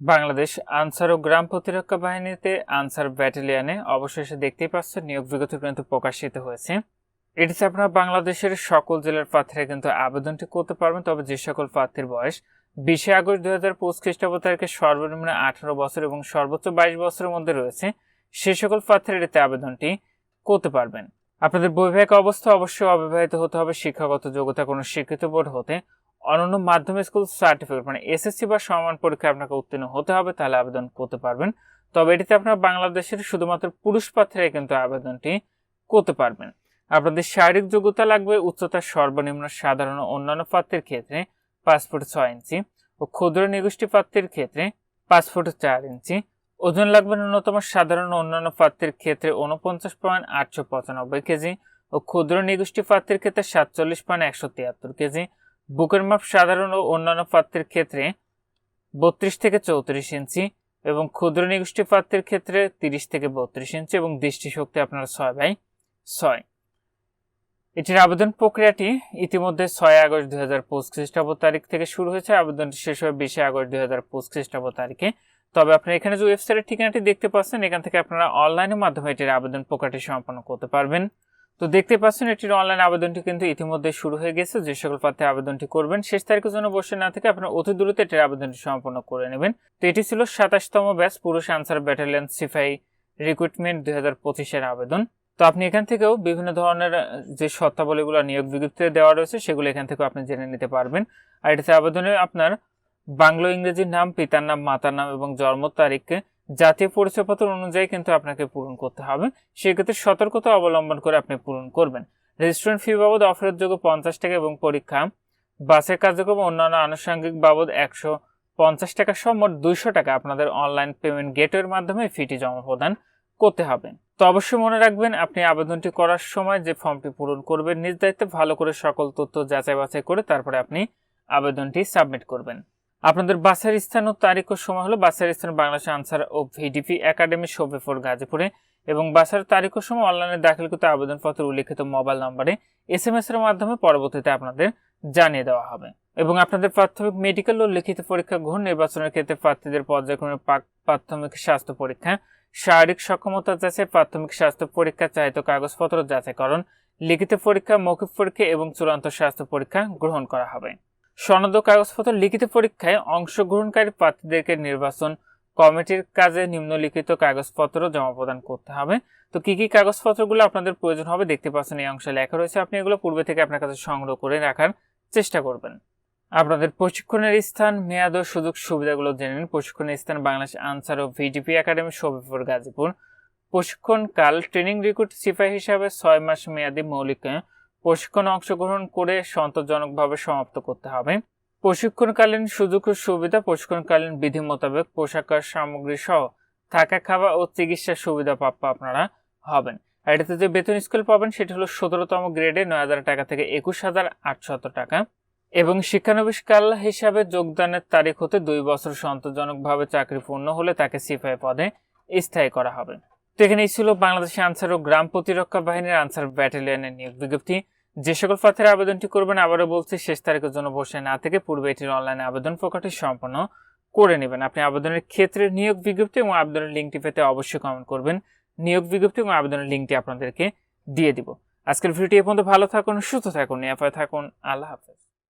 বাংলাদেশ আনসার ও গ্রাম প্রতিরক্ষা বাহিনীতে আনসার ব্যাটালিয়নে অবশেষে দেখতেই পাচ্ছেন নিয়োগ বিজ্ঞপ্তি কিন্তু প্রকাশিত হয়েছে। এটিতে আপনারা বাংলাদেশের সকল জেলার প্রার্থীরা কিন্তু আবেদনটি করতে পারবেন, তবে যে সকল প্রার্থীর বয়স, বিশে আগস্ট দুই হাজার পঁচিশ খ্রিস্টাব্দ তারিখে সর্বনিম্ন আঠারো বছর এবং সর্বোচ্চ বাইশ বছরের মধ্যে রয়েছে, সে সকল প্রার্থীরা এটিতে আবেদনটি করতে পারবেন। আপনাদের বৈবাহিক অবস্থা অবশ্যই অবিবাহিত হতে হবে, শিক্ষাগত যোগ্যতা কোনো স্বীকৃত বোর্ড হতে অনন্য মাধ্যমিক স্কুল সার্টিফিকেট মানে এসএসসি বা সমান পরীক্ষায় আপনাকে উত্তীর্ণ হতে হবে, তাহলে আবেদন করতে পারবেন। তবে এটিতে আপনারা বাংলাদেশের শুধুমাত্র পুরুষ প্রার্থীরাই কিন্তু আবেদনটি করতে পারবেন। আপনাদের শারীরিক যোগ্যতা লাগবে উচ্চতা সর্বনিম্ন সাধারণ অন্যান্য প্রার্থীর ক্ষেত্রে পাঁচ ফুট ছয় ইঞ্চি ও ক্ষুদ্র নিগোষ্ঠী প্রার্থীর ক্ষেত্রে পাঁচ ফুট চার ইঞ্চি। ওজন লাগবে ন্যূনতম সাধারণ অন্যান্য প্রার্থীর ক্ষেত্রে উনপঞ্চাশ পয়েন্ট আটশো পঁচানব্বই কেজি ও ক্ষুদ্র নিগোষ্ঠী প্রার্থীর ক্ষেত্রে সাতচল্লিশ পয়েন্ট একশো তিয়াত্তর কেজি। বুকের মাপ সাধারণ ও অন্যান্য পাত্রের ক্ষেত্রে বত্রিশ থেকে চৌত্রিশ ইঞ্চি এবং ক্ষুদ্র নিগোষ্ঠী পাত্রের ক্ষেত্রে তিরিশ থেকে বত্রিশ ইঞ্চি এবং দৃষ্টিশক্তি আপনার ছয় বাই ছয়। এটির আবেদন প্রক্রিয়াটি ইতিমধ্যে ছয় আগস্ট দুই হাজার পঁচিশ খ্রিস্টাব্দ তারিখ থেকে শুরু হয়েছে। আবেদনটি শেষ হবে বিশে আগস্ট দুই হাজার পঁচিশ খ্রিস্টাব্দ তারিখে। তবে আপনারা এখানে যে ওয়েবসাইটের ঠিকানাটি দেখতে পাচ্ছেন, এখান থেকে আপনারা অনলাইনের মাধ্যমে এটির আবেদন প্রক্রিয়াটি সম্পন্ন করতে পারবেন। তো দেখতে পাচ্ছেন, এটির অনলাইন আবেদনটি কিন্তু ইতিমধ্যে শুরু হয়ে গেছে। যে সকল প্রার্থী আবেদনটি করবেন, শেষ তারিখের জন্য বসে না থেকে আপনার অতি দ্রুত এটির আবেদনটি সম্পন্ন করে নেবেন। তো এটি ছিল সাতাশতম ব্যাচ পুরুষ আনসার ব্যাটালিয়ন সিফাই রিক্রুটমেন্ট দুই হাজার পঁচিশের আবেদন। তো আপনি এখান থেকেও বিভিন্ন ধরনের যে শর্তাবলীগুলো নিয়োগ বিজ্ঞপ্তিতে দেওয়া রয়েছে, সেগুলো এখান থেকে আপনি জেনে নিতে পারবেন। আর এটিতে আবেদনে আপনার বাংলো ইংরেজির নাম, পিতার নাম, মাতার নাম এবং জন্ম তারিখকে জাতীয় পরিচয়পত্র অনুযায়ী কিন্তু আপনাকে পূরণ করতে হবে। সেক্ষেত্রে সতর্কতা অবলম্বন করে আপনি পূরণ করবেন। রেজিস্ট্রেন্ট ফি বাবদ অফারের যোগ্য পঞ্চাশ টাকা এবং পরীক্ষা, বাসের কার্যক্রম অন্যান্য আনুষঙ্গিক বাবদ একশো পঞ্চাশ টাকা সহ মোট দুইশো টাকা আপনাদের অনলাইন পেমেন্ট গেটওয়ের মাধ্যমে ফিটি জমা প্রদান করতে হবে। তো অবশ্যই মনে রাখবেন, আপনি আবেদনটি করার সময় যে ফর্মটি পূরণ করবেন, নিজ দায়িত্বে ভালো করে সকল তথ্য যাচাই বাছাই করে তারপরে আপনি আবেদনটি সাবমিট করবেন। আপনাদের বাসের স্থান ও তারিখ ও সময় হলো বাসের স্থান বাংলাদেশ আনসার ও ভিডিপি একাডেমি শোভেফোর গাজীপুরে। এবং বাসের তারিখ ও সময় অনলাইনে দাখিলকৃত আবেদনপত্র উল্লিখিত মোবাইল নম্বরে এস এম এস এর মাধ্যমে পরবর্তীতে আপনাদের জানিয়ে দেওয়া হবে। এবং আপনাদের প্রাথমিক মেডিকেল ও লিখিত পরীক্ষা গ্রহণ নির্বাচনের ক্ষেত্রে প্রার্থীদের পর্যায়ক্রমে প্রাথমিক স্বাস্থ্য পরীক্ষা, শারীরিক সক্ষমতা যাচাই, প্রাথমিক স্বাস্থ্য পরীক্ষা চাহিত কাগজপত্র যাচাইকরণ, লিখিত পরীক্ষা, মৌখিক পরীক্ষা এবং চূড়ান্ত স্বাস্থ্য পরীক্ষা গ্রহণ করা হবে। সনদ কাগজপত্র লিখিত পরীক্ষায় অংশগ্রহণকারী প্রার্থীদেরকে নির্বাচন কমিটির কাজে নিম্নলিখিত কাগজপত্র জমা প্রদান করতে হবে। তো কি কি কাগজপত্রগুলো আপনাদের প্রয়োজন হবে দেখতে পাচ্ছেন এই অংশে লেখা রয়েছে। আপনি এগুলো পূর্বে থেকে আপনার কাছে সংগ্রহ করে রাখার চেষ্টা করবেন। আপনাদের প্রশিক্ষণের স্থান, মেয়াদ ও সুযোগ সুবিধাগুলো জেনে নিন। প্রশিক্ষণের স্থান বাংলাদেশ আনসার ও ভিডিপি একাডেমি, শোভিপুর, গাজীপুর। প্রশিক্ষণকাল, ট্রেনিং রিক্রুট সিপাহী হিসাবে ছয় মাস মেয়াদী মৌলিক প্রশিক্ষণে অংশগ্রহণ করে সন্তোষজনকভাবে সমাপ্ত করতে হবে। প্রশিক্ষণকালীন সুযোগ সুবিধা, প্রশিক্ষণকালীন বিধি মোতাবেক পোশাক সামগ্রী সহ থাকা খাওয়া ও চিকিৎসার সুবিধা প্রাপ্য আপনারা হবেন। এটাতে যে বেতন স্কেল পাবেন সেটি হলো সতেরোতম গ্রেডে নয় হাজার টাকা থেকে একুশ হাজার আটশত টাকা। এবং শিক্ষানবিষ্কাল হিসাবে যোগদানের তারিখ হতে দুই বছর সন্তোষজনকভাবে চাকরি পূর্ণ হলে তাকে সিপাহী পদে স্থায়ী করা হবে। তো এখানেই ছিল বাংলাদেশের আনসার ও গ্রাম প্রতিরক্ষা বাহিনীর আনসার ব্যাটালিয়নের নিয়োগ বিজ্ঞপ্তি। যে সকল প্রার্থীরা আবেদনটি করবেন, আবারও বলছি, শেষ তারিখের জন্য বসে না থেকে পূর্বে এটির অনলাইনে আবেদন প্রকাশটি সম্পন্ন করে নেবেন। আপনি আবেদনের ক্ষেত্রে নিয়োগ বিজ্ঞপ্তি এবং আবেদনের লিঙ্কটি পেতে অবশ্যই কমেন্ট করবেন। নিয়োগ বিজ্ঞপ্তি এবং আবেদনের লিঙ্কটি আপনাদেরকে দিয়ে দিব। আজকের ভিডিওটি এ পর্যন্ত ভালো থাকুন, সুস্থ থাকুন, নিরাপদে থাকুন। আল্লাহ হাফেজ।